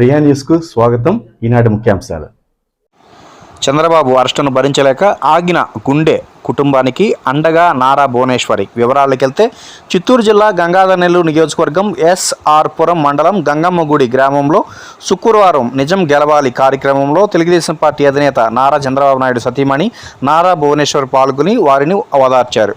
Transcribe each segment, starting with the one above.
ప్రియా న్యూస్కు స్వాగతం. ఈనాటి ముఖ్యాంశాలు. చంద్రబాబు అరెస్టును భరించలేక ఆగిన గుండె కుటుంబానికి అండగా నారా భువనేశ్వరి. వివరాలకు వెళ్తే చిత్తూరు జిల్లా గంగాధర్ నెల్లూరు నియోజకవర్గం ఎస్ఆర్పురం మండలం గంగమ్మగుడి గ్రామంలో శుక్రవారం నిజం గెలవాలి కార్యక్రమంలో తెలుగుదేశం పార్టీ అధినేత నారా చంద్రబాబు నాయుడు సతీమణి నారా భువనేశ్వర్ పాల్గొని వారిని ఓదార్చారు.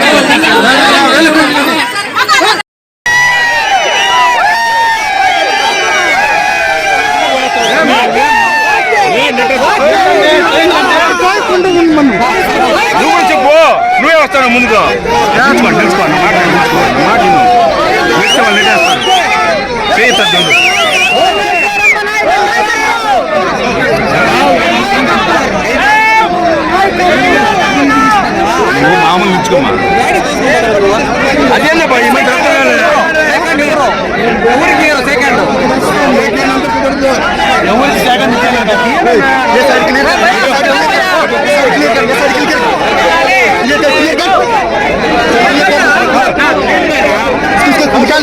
చేయిస్తారు నువ్వు మామూలు ఇచ్చుకోమా అదేనా బాయ్ మరి ఎవరికి సెకండ్ ఎవరికి సెకండ్